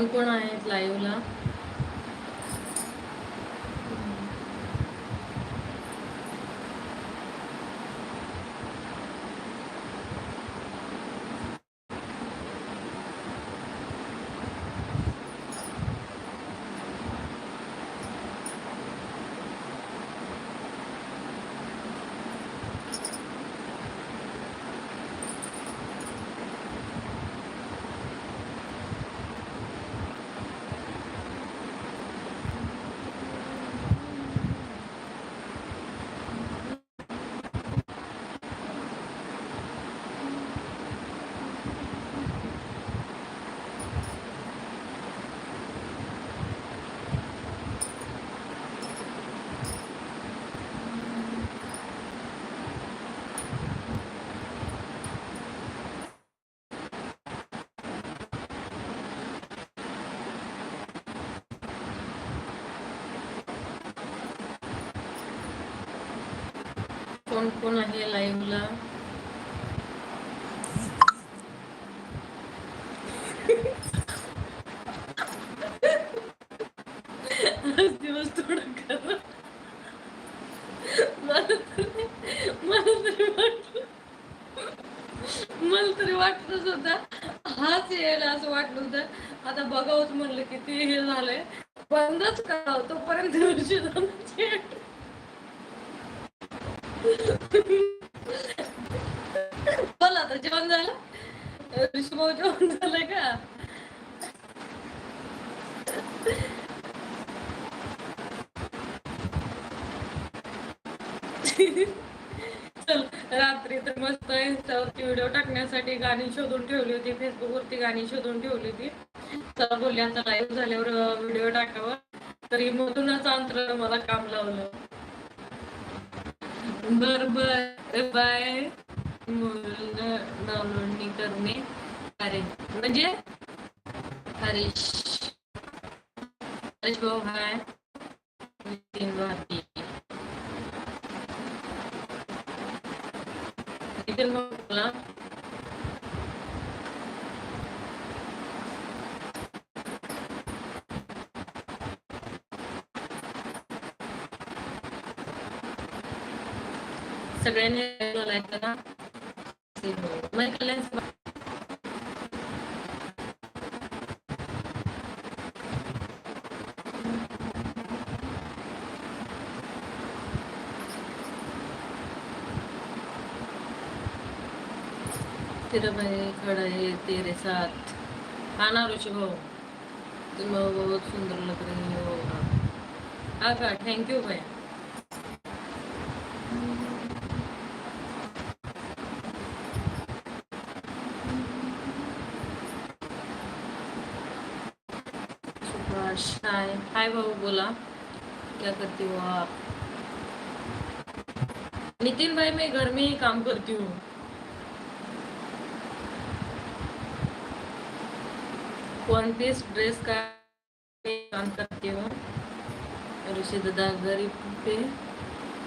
कोण कोण आहेत लाईव्हला कोण कोण आहे लाईव्हला दिवस मला तरी मला तरी वाटलं मला तरी होता. हाच येईल असं वाटलं होतं. आता बघावंच म्हणलं किती हे झालंय. बंदच करावं तोपर्यंत ऋषीदानाची बोल आता जेवण झालं? ऋषीभाऊ जेवण झालंय का? चल रात्री तर मस्त इंस्टावरती व्हिडिओ टाकण्यासाठी गाणी शोधून ठेवली होती फेसबुक वरती गाणी शोधून ठेवली होती. तर बोलली आता लाईव्ह झाल्यावर व्हिडिओ टाकावा. तरी मधूनच अंतर मला काम लावलं. बर बर बाय डाउनलोड करणे. अरे म्हणजे? हरीश. हरीश भाऊ हाय. नितीन भारती नितीन भाऊ सगळ्यांनी लाईक करा मैं कल्याण सभा तेरा भाई खड़ा है तेरे साथ। हाँ ना रुचि भाऊ तुम बहुत सुंदर लग रही हो। हाँ का थैंक यू भाई। सुभाष हाय हाय भाऊ बोला. क्या करती हो आप? नितिन भाई मैं घर में ही काम करती हूँ. वन पीस ड्रेस का काम करती हूँ. ऋषि दादा गरीब पे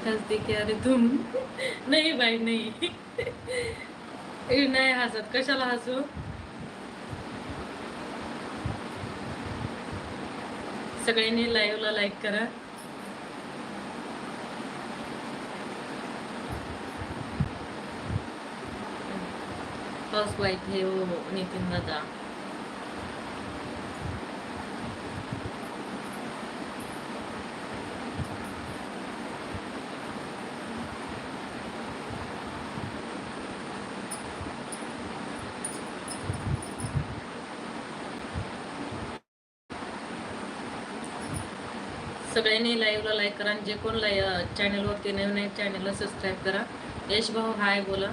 हंसती क्या अरे तुम? नहीं भाई नहीं. नाही हसत. कशाला हसू? सगळ्यांनी लाईव्हला लाईक करा. हाऊस वाईफ हे हो, हो नितीन दादा. सगळ्यांनी लाईव्हला लाईक करा आणि जे कोण लाय चॅनलवरती नवीन आहे चॅनलला सबस्क्राईब करा. यश भाऊ हाय बोला.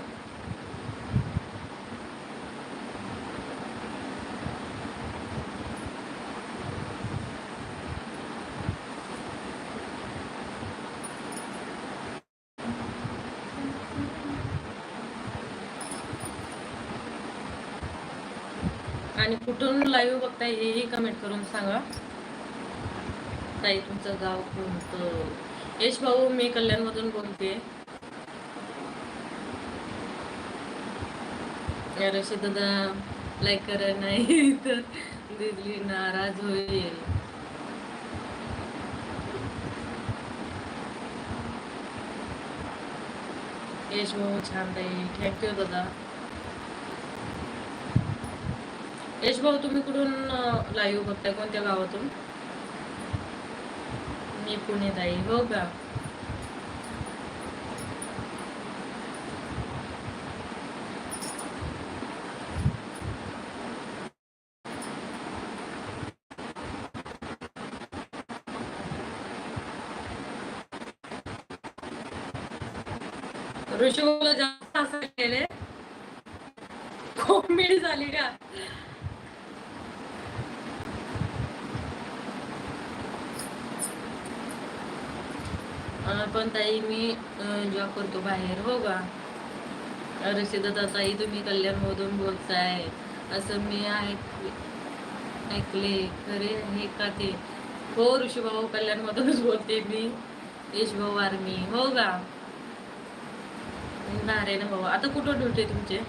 आणि कुठून लाईव्ह बघताय हेही कमेंट करून सांगा. ताई तुमचं गाव कोणतं? यश भाऊ मी कल्याणमधून बोलते रशी दादा लाईक करा नाही तर दिली नाराज होईल. यश भाऊ छान ताई. थँक्यू दादा. यश भाऊ तुम्ही कुठून लाईव्ह बघताय? कोणत्या गावातून? मी पुणे ताई हो का ऋषीला जास्त हसायले कॉमेडी झाली का? पण ताई मी जॉब करतो बाहेर हो का? ऋषीदादा ताई तुम्ही कल्याणमधून बोलताय. असं मी ऐक ऐकले. खरे आहे का ते? हो ऋषीभाऊ कल्याणमधूनच बोलते मी. यशभाऊ आर्मी हो का? नारायण भाऊ आता कुठं ड्युटी तुमचे?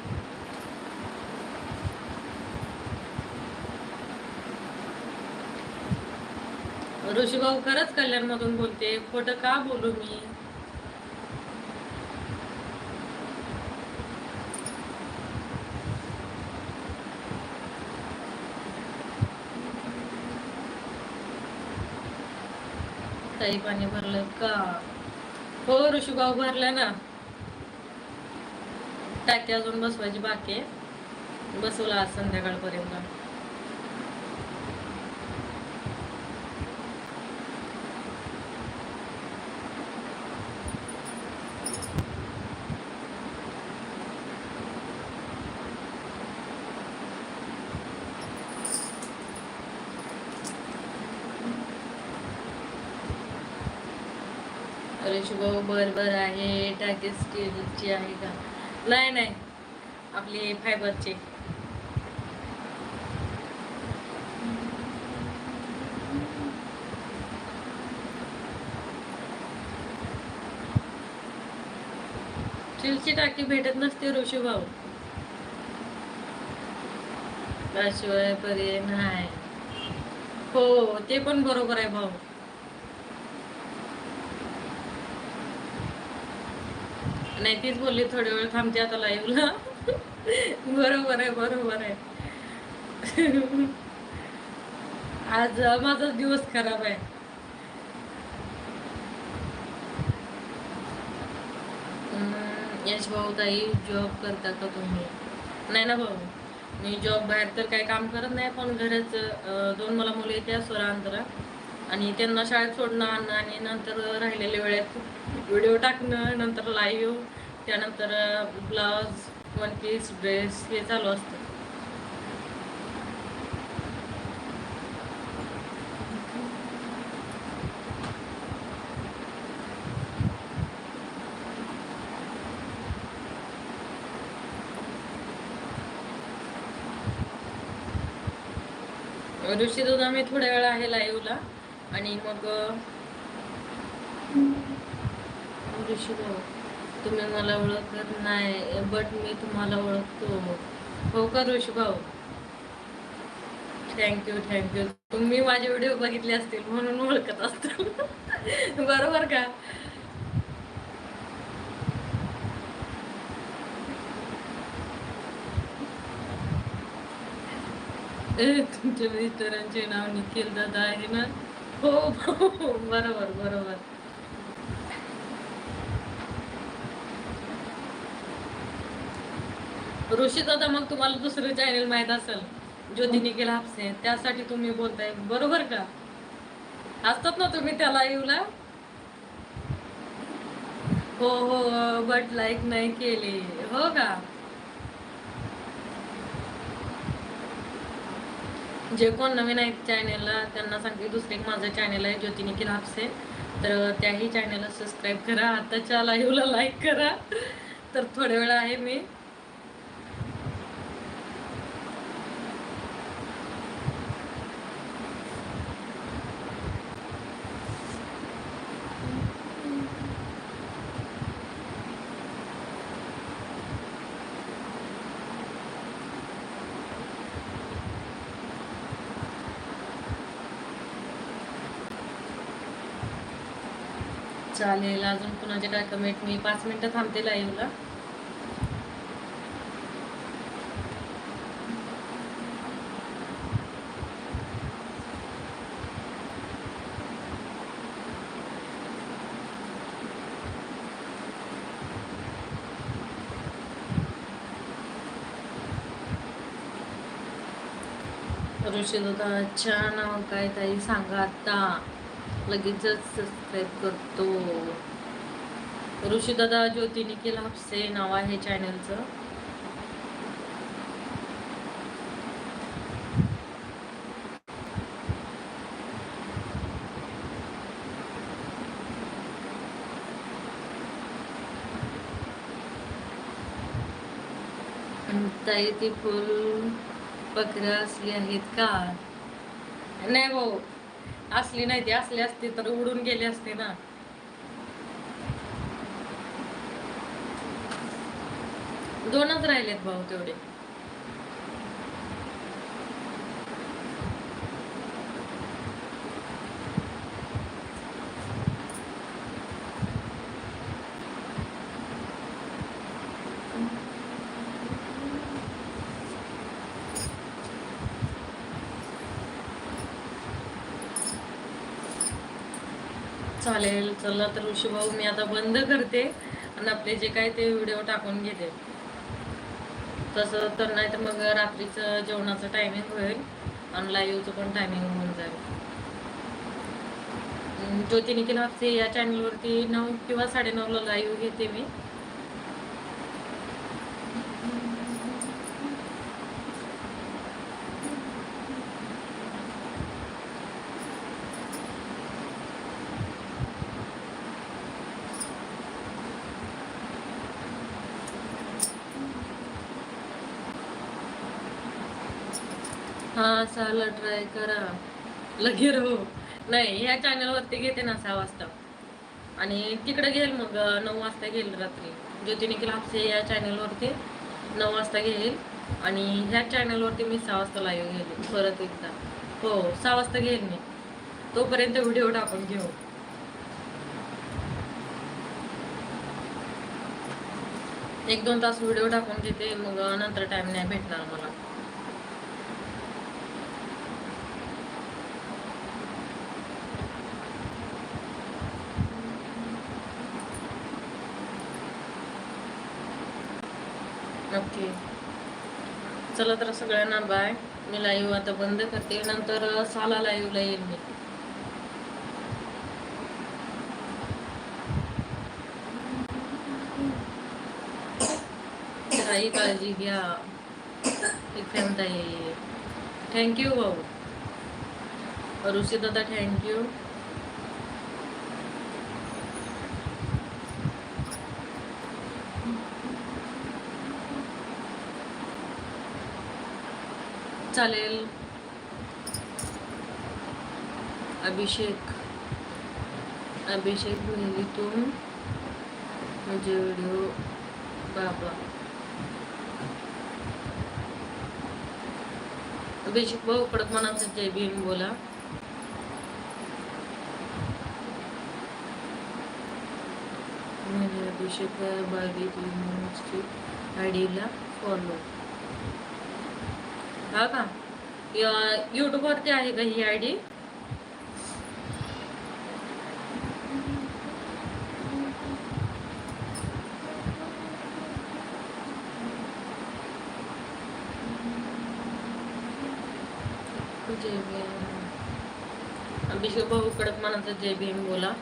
ऋषीभाऊ खरंच कल्याण मधून बोलते. खोटं का बोलू मी? ताई पाणी भरलं का? हो ऋषीभाऊ भरलं ना. टाकी अजून बसवायची बाकी आहे. बसवला आज संध्याकाळपर्यंत. हो बर बर आहे टाकी स्टीलची आहे का? नाही नाही. आपली फायबरची. स्टीलची टाकी भेटत नसते ऋषी भाऊ. त्याशिवाय पर्याय नाही. हो ते पण बरोबर आहे भाऊ. नाही तीच बोलली थोड्या वेळ थांबते आता लाईव्हला बरोबर आहे बरोबर आहे. आज माझा दिवस खराब आहे. यश भाऊ ताई जॉब करता का तुम्ही? नाही ना भाऊ मी जॉब बाहेर तर काही काम करत नाही पण घरच दोन मला मुले येत्या स्वरांतरा आणि त्यांना शाळेत सोडणं आणणं आणि नंतर राहिलेल्या वेळेत व्हिडिओ टाकणं नंतर लाईव्ह त्यानंतर ब्लाउज वन पीस ड्रेस हे चालू असतं. ऋषी दोन आम्ही थोड्या वेळा आहे लाईव्हला आणि मग म्हणजे तुम्ही मला ओळखत नाही बट मी तुम्हाला ओळखतो. हो का ऋषीभाऊ? थँक्यू थँक्यू तुम्ही माझे व्हिडिओ बघितले असतील म्हणून ओळखत असतो बरोबर का? तुमच्या मिस्टरांचे नाव निखिल दादा आहे ना? हो, हो हो, बरोबर बरोबर. ऋषी दादा मग तुम्हाला दुसरं चॅनल माहीत असेल ज्योती निखिल हापसे त्यासाठी तुम्ही बोलताय. बरोबर का? असतात ना तुम्ही त्या लाईव्हला हो हो बट लाईक नाही केले. हो का? जे कोण नवीन आहेत चॅनेलला त्यांना सांगते दुसरे एक माझं चॅनेल आहे ज्योतिनिकी निखिल हापसे तर त्याही चॅनेलला सबस्क्राईब करा. आताच्या लाईव्हला लाईक करा. तर थोड्या वेळ आहे मी. चालेल. अजून कुणाचे काय कमेंट मी पाच मिनटं थांबते लाईव्हला ऋषी दादाच्या नाव काय ताई? सांगा आता. लगेचच सबस्क्राईब करतो. ऋषीदादा ज्योती निखिल हापसे नाव आहे चॅनलचं ताई ती फुल बकऱ्या असली आहेत का? नाही भाऊ. असली नाही ती असली असती तर उडून गेली असते ना. दोनच राहिलेत भाऊ तेवढे. चालेल चला तर ऋषीभाऊ मी आता बंद करते आणि आपले जे काय ते व्हिडिओ टाकून घेते. तसं तर नाही तर मग रात्रीचं जेवणाचं टायमिंग होईल आणि लाईव्हचं पण टायमिंग होऊन जाईल. अं, ज्योती हापसे या चॅनलवरती नऊ किंवा साडेनऊला लाईव्ह घेते मी. हा ट्राय करा. लगे हो नाही ह्या चॅनलवरती घेते ना सहा वाजता. आणि तिकडे घेईल मग नऊ वाजता घेईल रात्री. ज्योती निखिल हापसे या चॅनलवरती नऊ वाजता घेईल. आणि ह्या चॅनलवरती मी सहा वाजता लाईव्ह घेईल. परत एकदा. हो सहा वाजता घेईल मी. तोपर्यंत व्हिडिओ टाकून घेऊ. एक दोन तास व्हिडिओ टाकून घेते. मग नंतर टाइम नाही भेटणार मला. ओके. चला तर सगळ्यांना बाय मी लाईव्ह आता बंद करते. नंतर साला लाईव्हला येईल मी. काही काळजी घ्या. एक ताई थँक्यू भाऊ. ऋषी दादा थँक्यू चालेल. अभिषेक. अभिषेक तुम माझे व्हिडिओ बाबा. अभिषेक भाऊ कडक मनाचं जय भीम बोला. म्हणजे अभिषेक बागी आय डीला फॉलो हा का? यूट्यूब वरती आहे का ही आय डी जय भीम. अभिषेक भाऊ कडक मनाचा जय भीम बोला.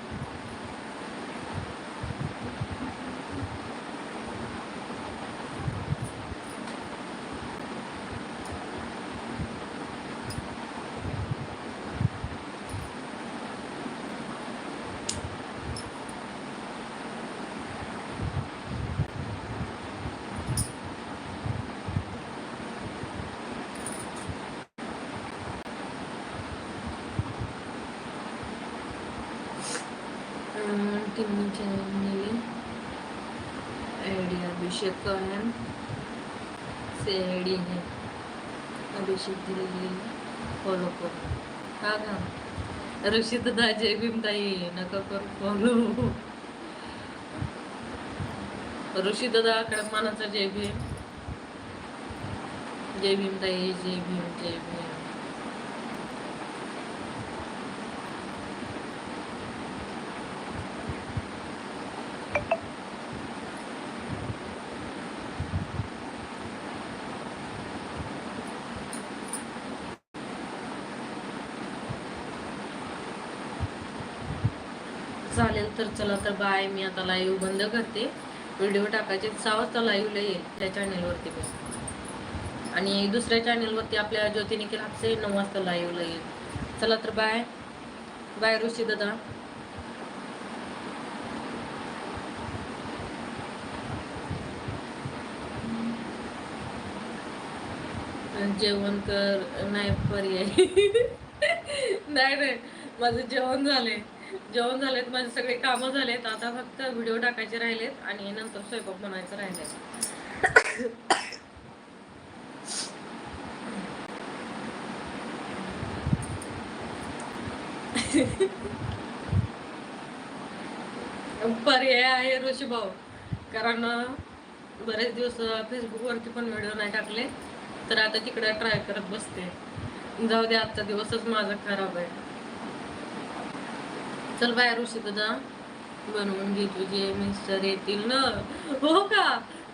చెందిన ఏడి अभिषेक करण सेडी हे अभिषेक दिलेली फॉलो कर. हा का? ऋषित दाजे भीमताई नका कर फॉलो ऋषी दादा कडक मानाचा जय भीम. जय भीमताई जय भीम जय भीम. चालेल तर चला तर बाय मी आता लाईव्ह बंद करते. व्हिडिओ टाकायचे सहा वाजता लाईव्हला येईल त्या चॅनेलवरती पण. आणि दुसऱ्या चॅनेलवरती आपल्या ज्योती निखिल हापसे नऊ वाजता लाईव्हला येईल. चला तर बाय. बाय ऋषी दादा. जेवण कर. नाही पर्याय. नाही नाही. माझं जेवण झालंय. जेवण झालेत माझे सगळे कामं झालेत. आता फक्त व्हिडिओ टाकायचे राहिलेत आणि नंतर स्वयंपाक बनायचं राहिले पर्याय आहे ऋषी भाऊ कारण बरेच दिवस फेसबुक वरती पण व्हिडिओ नाही टाकले. तर आता तिकडे ट्राय करत बसते. जाऊ दे आजचा दिवसच माझा खराब आहे. चल बाहेर ऋषी दादा बनवून घे तुझे मिस्टर येतील ना. हो का?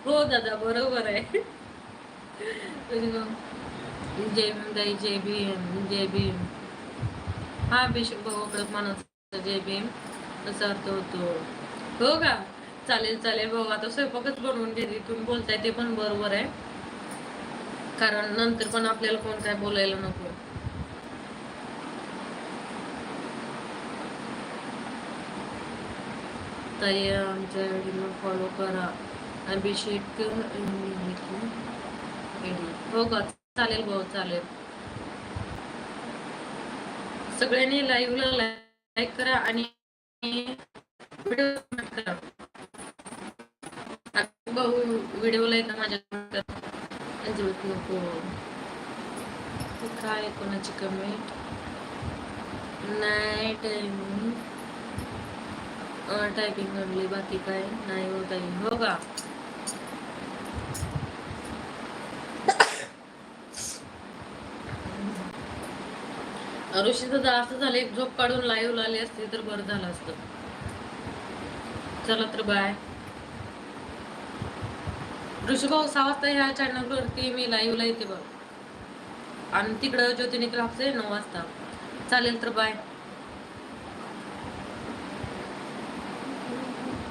हो दादा बरोबर आहे. जय दाई जय भीम जय भीम. हा बिशप भाऊ मानाचा जय भीम. असा अर्थ होतो. हो का? चालेल चालेल भाऊ आता स्वयंपाकच बनवून घेते तुम्ही बोलताय ते पण बरोबर आहे. कारण नंतर पण आपल्याला कोण काय बोलायला नको. ताई आमच्या आयडीला फॉलो करा. अभिषेक हो का चालेल भाऊ चालेल. सगळ्यांनी लाईव्हला लाईक करा आणि व्हिडिओ आता भाऊ व्हिडिओला येतं माझ्या अजिबात नको. काय कोणाची कमेंट नाही टाइम टायपिंग म्हणली बाकी काय नाही होत आहे हो का? ऋषी दादा असं झालं एक झोप काढून लाईव्ह आली असती तर बरं झालं असतं. चला तर बाय ऋषी भाऊ सहा वाजता ह्या चॅनलवरती मी लाईव्हला येते बघ. आणि तिकडं ज्योतिनिक लागते नऊ वाजता. चालेल तर बाय